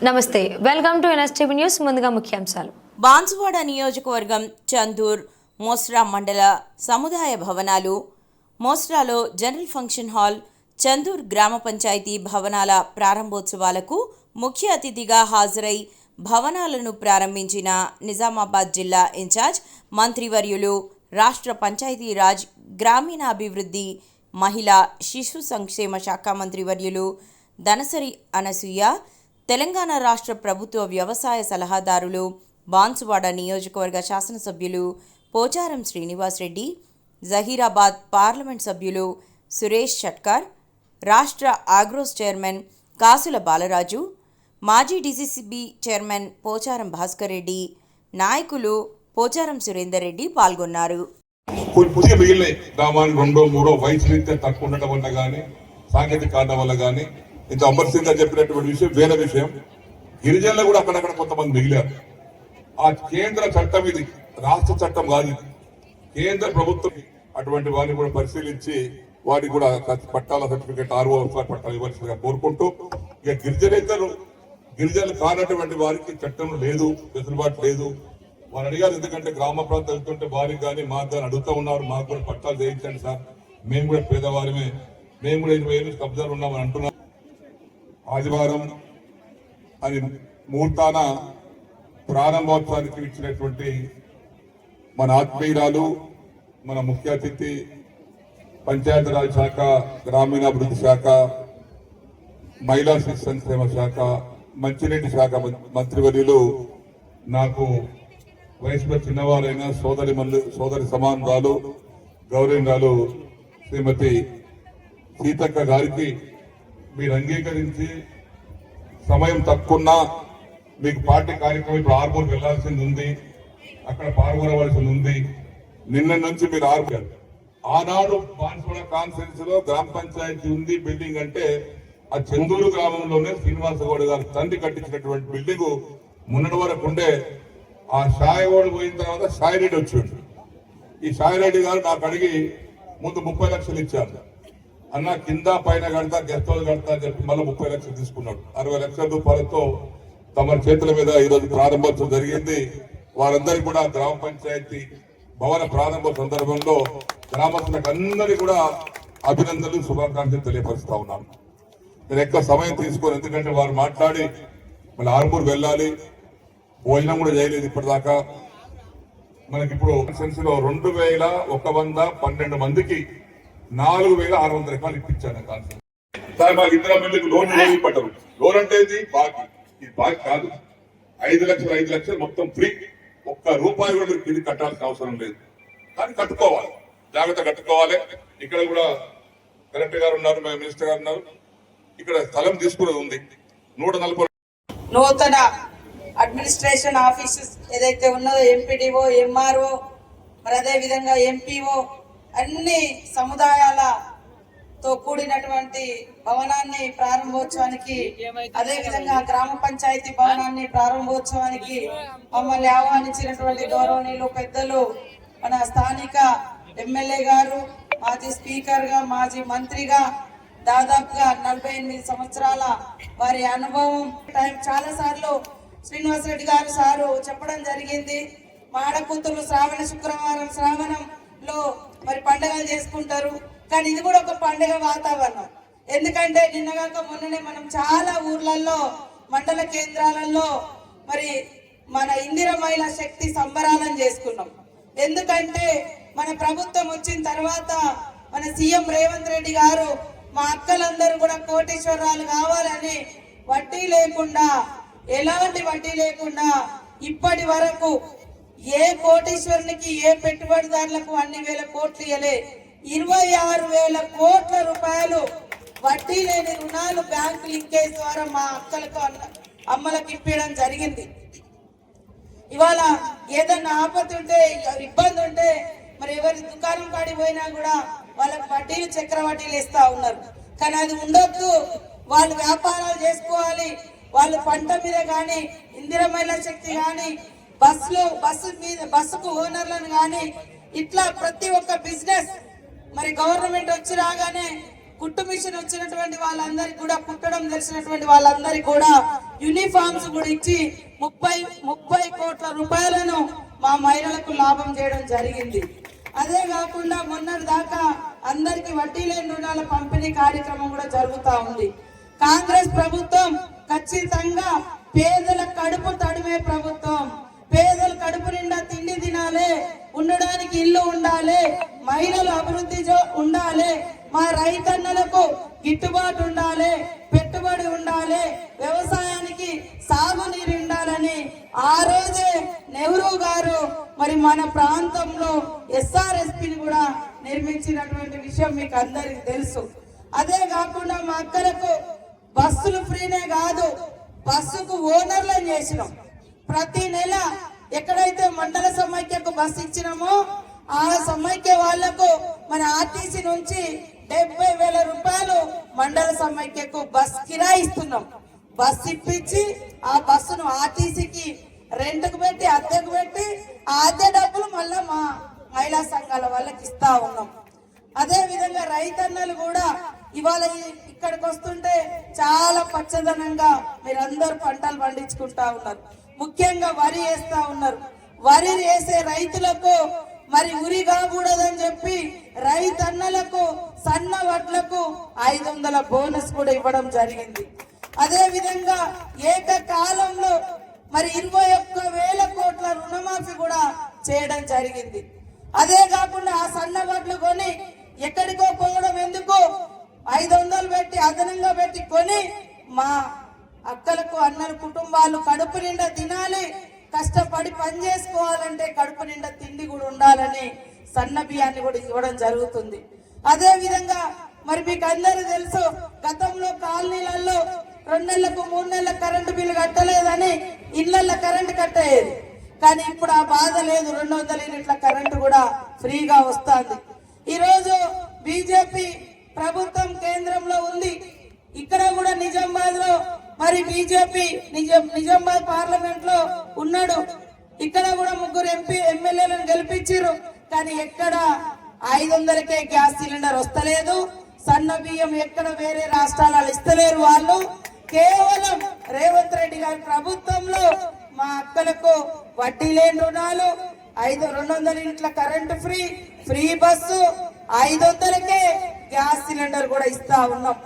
నమస్తే welcome to NSTV news ముందుగా ముఖ్యాంశాలు. బాన్సువాడ నియోజకవర్గం చందూర్ మోస్రా మండల సముదాయ భవనాలు మోస్రాలో general function hall Chandur gram panchayat భవనాల ప్రారంభోత్సవాలకు ముఖ్య అతిథిగా హాజరై భవనాలను ప్రారంభించిన నిజామాబాద్ జిల్లా ఇన్ఛార్జ్ మంత్రివర్యులు రాష్ట్ర పంచాయతీరాజ్ గ్రామీణాభివృద్ధి మహిళా శిశు సంక్షేమ శాఖ మంత్రివర్యులు దనసరి అనసూయ తెలంగాణ రాష్ట్ర ప్రభుత్వ వ్యవసాయ సలహాదారులు బాన్సువాడ నియోజకవర్గ శాసనసభ్యులు పోచారం శ్రీనివాస్ రెడ్డి జహీరాబాద్ పార్లమెంట్ సభ్యులు సురేష్ షట్కార్ రాష్ట్ర ఆగ్రోస్ చైర్మన్ కాసుల బాలరాజు మాజీ డీసీసీబీ చైర్మన్ పోచారం భాస్కర్ రెడ్డి నాయకులు పోచారం సురేందర్ రెడ్డి పాల్గొన్నారు. గ్రామానికి రెండో మూడో వయసు రీత్యా తక్కువ ఉండటం వల్ల కానీ సాంకేతిక కారణం వల్ల కానీ ఇంత అమర్ సింగ్ గారు చెప్పినటువంటి విషయం వేరే విషయం. గిరిజనులు కూడా అక్కడక్కడ కొంతమంది మిగిలారు. ఆ కేంద్ర చట్టం ఇది రాష్ట్ర చట్టం కాదు ఇది. కేంద్ర ప్రభుత్వం అటువంటి వారిని కూడా పరిశీలించి వారికి కూడా పట్టాల సర్టిఫికేట్ ఆర్ఓ పట్టాలు ఇవ్వాల్సిందిగా కోరుకుంటూ ఇక గిరిజనేతలు గిరిజనులు కానటువంటి వారికి చట్టం లేదు వెసులుబాటు లేదు. వారు అడిగారు ఎందుకంటే గ్రామ ప్రాంతం వెళ్తుంటే వారికి కానీ మాకు కానీ అడుగుతా ఉన్నారు మాకు కూడా పట్టాలు చేయించండి సార్. మేము కూడా పేదవారమే. మేము కూడా ఇరవై ఏళ్ళు కబ్జాలు ఉన్నామని అంటున్నాం ఆదివారం అది ముహూర్తాన ప్రారంభోత్సవానికి ఇచ్చినటువంటి మన ఆత్మీయురాలు మన ముఖ్య అతిథి పంచాయతీరాజ్ శాఖ గ్రామీణాభివృద్ధి శాఖ మహిళా శిశు సంక్షేమ శాఖ మంచినీటి శాఖ మంత్రివర్యులు నాకు వయసులో చిన్నవారైన సోదరి మల్లి సోదరి సమానురాలు గౌరవరాలు శ్రీమతి సీతక్క గారికి మీరు అంగీకరించి సమయం తక్కువన్నా మీకు పార్టీ కార్యక్రమం ఇప్పుడు ఆర్మూర్ వెళ్ళాల్సింది ఉంది. అక్కడ పాల్గొనవలసింది ఉంది. నిన్న నుంచి మీరు ఆర్మూర్ ఆనాడు బాన్సుడ కాన్ఫరెన్స్లో గ్రామ పంచాయతీ ఉంది బిల్డింగ్ అంటే ఆ చందూరు గ్రామంలోనే శ్రీనివాసగౌడ్ గారు తండ్రి కట్టించినటువంటి బిల్డింగ్ మొన్నటి వరకు ఉండే. ఆ షాయగౌడ్ పోయిన తర్వాత షాయిరెడ్డి వచ్చాడు. ఈ షాయిరెడ్డి గారు నాకు అడిగి ముందు ముప్పై లక్షలు ఇచ్చారు. అన్న కింద పైన కడతా గెస్ట్ హౌస్ కడతా అని చెప్పి మళ్ళీ ముప్పై లక్షలు తీసుకున్నాడు. అరవై లక్షల రూపాయలతో తమ చేతుల మీద ఈ రోజు ప్రారంభోత్సవం జరిగింది. వారందరికీ కూడా గ్రామ పంచాయతీ భవన ప్రారంభ సందర్భంలో గ్రామస్తులకు అందరికీ కూడా అభినందనలు శుభాకాంక్షలు తెలియపరుస్తా ఉన్నాను. నేను ఎక్కువ సమయం తీసుకోను ఎందుకంటే వారు మాట్లాడి మళ్ళీ ఆర్మూర్ వెళ్ళాలి. భోజనం కూడా చేయలేదు ఇప్పటిదాకా. మనకి ఇప్పుడు సెన్స్లో రెండు వేల ఒక వంద పన్నెండు మందికి నాలుగు వేల ఆరు వందల రూపాయలు ఇప్పించాను కాన్సెప్ట్. సార్ మాకు ఇద్దరు మందికి లోన్ ఏమి పట్టరు లోన్ అంటే ఇది బాకీ. ఇది బాకీ కాదు. ఐదు లక్షలు ఐదు లక్షలు మొత్తం ఫ్రీ. ఒక్క రూపాయి కూడా మీరు తిరిగి కట్టాల్సిన అవసరం లేదు. కానీ కట్టుకోవాలి. జాగ్రత్త కట్టుకోవాలి. ఇక్కడ కూడా కలెక్టర్ గారు ఉన్నారు మా మినిస్టర్ గారు ఉన్నారు. ఇక్కడ స్థలం తీసుకునేది ఉంది. నూట నలభై నూతన అడ్మినిస్ట్రేషన్ ఆఫీసెస్ ఏదైతే ఉన్నదో ఎంపీడీఓ ఎంఆర్ఓ మరి అదే విధంగా ఎంపీఓ అన్ని సముదాయాలతో కూడినటువంటి భవనాన్ని ప్రారంభోత్సవానికి అదే విధంగా గ్రామ పంచాయతీ భవనాన్ని ప్రారంభోత్సవానికి మమ్మల్ని ఆహ్వానించినటువంటి గౌరవనీయులు పెద్దలు మన స్థానిక ఎమ్మెల్యే గారు మాజీ స్పీకర్గా మాజీ మంత్రిగా దాదాపుగా నలభై ఎనిమిది సంవత్సరాల వారి అనుభవం. టైం చాలా సార్లు శ్రీనివాస్ రెడ్డి గారు సారు చెప్పడం జరిగింది. మా ఆడకూతురు శ్రావణ శుక్రవారం శ్రావణం లో మరి పండుగలు చేసుకుంటారు. కానీ ఇది కూడా ఒక పండుగ వాతావరణం. ఎందుకంటే నిన్నగాక మొన్ననే మనం చాలా ఊర్లలో మండల కేంద్రాలలో మరి మన ఇందిర మహిళా శక్తి సంబరాలను చేసుకున్నాం. ఎందుకంటే మన ప్రభుత్వం వచ్చిన తర్వాత మన సీఎం రేవంత్ రెడ్డి గారు మా అక్కలందరూ కూడా కోటేశ్వరరాలు కావాలని వడ్డీ లేకుండా ఎలాంటి వడ్డీ లేకుండా ఇప్పటి వరకు ఏ కోటేశ్వరునికి ఏ పెట్టుబడిదారులకు అన్ని వేల కోట్లు ఇవ్వలే ఇరవై ఆరు వేల కోట్ల రూపాయలు వడ్డీ లేని రుణాలు బ్యాంకు లింకేజ్ ద్వారా మా అక్కలకు అన్న- అమ్మలకు ఇప్పించడం జరిగింది. ఇవాళ ఏదన్నా ఆపత్తి ఉంటే ఇబ్బంది ఉంటే మరి ఎవరి దుకాణం పడిపోయినా పోయినా కూడా వాళ్ళకి వడ్డీలు చక్ర వడ్డీలు ఇస్తా ఉన్నారు. కానీ అది ఉండొద్దు. వాళ్ళు వ్యాపారాలు చేసుకోవాలి. వాళ్ళు పంట మీద కానీ ఇందిర మహిళా శక్తి కానీ బస్సులో బస్సు మీద బస్సుకు ఓనర్లను కానీ ఇట్లా ప్రతి ఒక్క బిజినెస్ మరి గవర్నమెంట్ వచ్చి రాగానే కుట్టు మిషన్ వచ్చినటువంటి వాళ్ళందరికీ కూడా కుట్టడం తెలిసినటువంటి వాళ్ళందరికీ కూడా యూనిఫామ్స్ కూడా ఇచ్చి ముప్పై ముప్పై కోట్ల రూపాయలను మా మహిళలకు లాభం చేయడం జరిగింది. అదే కాకుండా మొన్నటి దాకా అందరికి వడ్డీ లేని రుణాల పంపిణీ కార్యక్రమం కూడా జరుగుతూ ఉంది. కాంగ్రెస్ ప్రభుత్వం ఖచ్చితంగా పేదల కడుపు తడిమే ప్రభుత్వం. ఉండాలి. ఉండడానికి ఇల్లు ఉండాలి. మహిళలు అభివృద్ధి ఉండాలి. మా రైతన్నలకు గిట్టుబాటు ఉండాలి. పెట్టుబడి ఉండాలి. వ్యవసాయానికి సాగునీరు ఉండాలని ఆ రోజే నెహ్రూ గారు మరి మన ప్రాంతంలో ఎస్ఆర్ఎస్పిని కూడా నిర్మించినటువంటి విషయం మీకు అందరికి తెలుసు. అదే కాకుండా మా అక్కలకు బస్సులు ఫ్రీనే కాదు. బస్సుకు ఓనర్లను చేసినాం. ప్రతి నెల ఎక్కడైతే మండల సమైక్యకు బస్సు ఇచ్చినామో ఆ సమైక్య వాళ్ళకు మన ఆర్టీసీ నుంచి డెబ్బై వేల రూపాయలు మండల సమైక్యకు బస్ కిరాయి ఇస్తున్నాం. బస్ ఇప్పించి ఆ బస్సును ఆర్టీసీకి రెంట్కు పెట్టి అద్దెకు పెట్టి ఆ అద్దె డబ్బులు మళ్ళా మా మహిళా సంఘాల వాళ్ళకి ఇస్తా ఉన్నాం. అదే విధంగా రైతన్నలు కూడా ఇవాళ ఇక్కడికి వస్తుంటే చాలా పచ్చదనంగా మీరందరూ పంటలు పండించుకుంటా ఉన్నారు. ముఖ్యంగా వరి వేస్తా ఉన్నారు. వరి వేసే రైతులకు మరి ఉరి కాకూడదని చెప్పి రైతన్నలకు సన్న వడ్లకు ఐదు వందల బోనస్ కూడా ఇవ్వడం జరిగింది. అదే విధంగా ఏకకాలంలో మరి ఇరవై ఒక్క వేల కోట్ల రుణమాఫీ కూడా చేయడం జరిగింది. అదే కాకుండా ఆ సన్న వడ్లు కొని ఎక్కడికో పోవడం ఎందుకు? ఐదు వందలు పెట్టి అదనంగా పెట్టి కొని మా అక్కలకు అన్నల కుటుంబాలు కడుపు నిండా తినాలి. కష్టపడి పని చేసుకోవాలంటే కడుపు నిండా తిండి కూడా ఉండాలని సన్న బియ్యాన్ని కూడా ఇవ్వడం జరుగుతుంది. అదే విధంగా మరి మీకు అందరూ తెలుసు గతంలో కాలనీలలో రెండు నెలలకు మూడు నెలల కరెంటు బిల్లు కట్టలేదని ఇళ్ళలో కరెంటు కట్టేది. కానీ ఇప్పుడు ఆ బాధ లేదు రెండు వందల యూనిట్ల కరెంటు కూడా ఫ్రీగా వస్తుంది. ఈరోజు బీజేపీ ప్రభుత్వం కేంద్రంలో ఉంది. ఇక్కడ కూడా నిజామాబాద్లో మరి బీజేపీ నిజాం నిజామాబాద్ పార్లమెంట్లో ఉన్నాడు. ఇక్కడ కూడా ముగ్గురు ఎంపీ ఎమ్మెల్యేలను గెలిపించారు. కానీ ఎక్కడ ఐదు వందలకే గ్యాస్ సిలిండర్ వస్తలేదు. సన్న బియ్యం ఎక్కడ వేరే రాష్ట్రాల ఇస్తలేరు వాళ్ళు. కేవలం రేవంత్ రెడ్డి గారి ప్రభుత్వంలో మా అక్కలకు వడ్డీ లేని రుణాలు ఐదు రెండు వందల ఇంట్ల కరెంటు ఫ్రీ ఫ్రీ బస్సు ఐదు వందలకే గ్యాస్ సిలిండర్ కూడా ఇస్తా ఉన్నాం.